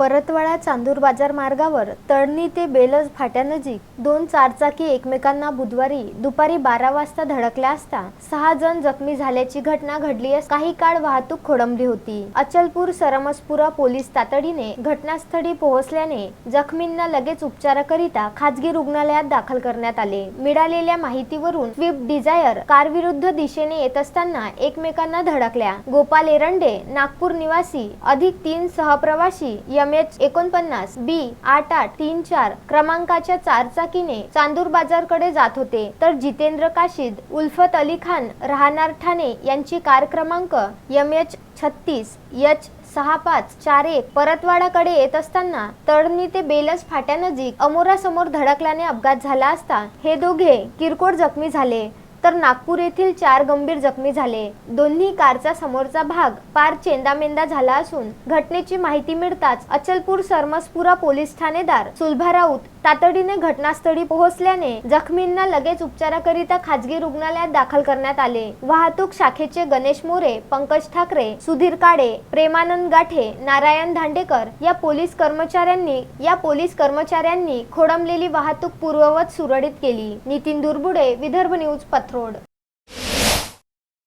परतवाडा चांदूर बाजार मार्गावर तळणी ते बेलज फाट्यानजीक दोन चारचाकी एकमेकांना बुधवारी दुपारी बारा वाजता धडकल्या असता सहा जण जखमी झाल्याची घटना घडली असता काही काळ वाहतूक खोळंबली होती. अचलपूर सरमसपुरा पोलीस तातडीने घटनास्थळी पोहोचल्याने जखमींना लगेच उपचाराकरिता खाजगी रुग्णालयात दाखल करण्यात आले. मिळालेल्या माहितीवरून स्विफ्ट डिझायर कार विरुद्ध दिशेने येत असताना एकमेकांना धडकल्या. गोपाल एरंडे नागपूर निवासी अधिक तीन सहप्रवासी एम एच एकोणपन्नास बी आठ आठ तीन चार क्रमांकाच्या चारचाकीने चांदूर बाजारकडे जात होते. तर जितेंद्र काशीद उल्फत अली खान राहणार ठाणे यांची कार क्रमांक एम एच छत्तीस एच सहा पाच चार एक परतवाडाकडे येत असताना तळणी ते बेलस फाट्यानजीक अमोरासमोर धडकल्याने अपघात झाला असता हे दोघे किरकोळ जखमी झाले. तर नागपूर येथील चार गंभीर जखमी झाले. दोन्ही कारचा समोरचा भाग पार चेंदामेंदा झाला असून घटनेची माहिती मिळताच अचलपूर सरमसपुरा पोलीस ठाणेदार सुलभा राऊत तातडीने घटनास्थळी पोहोचल्याने जखमींना लगेच उपचाराकरिता खाजगी रुग्णालयात दाखल करण्यात आले. वाहतूक शाखेचे गणेश मोरे पंकज ठाकरे सुधीर काडे प्रेमानंद गाठे नारायण धांडेकर या पोलीस कर्मचाऱ्यांनी या पोलीस कर्मचाऱ्यांनी खोडंबलेली वाहतूक पूर्ववत सुरळीत केली. नितीन दुर्बुडे विदर्भ न्यूज पथरोड.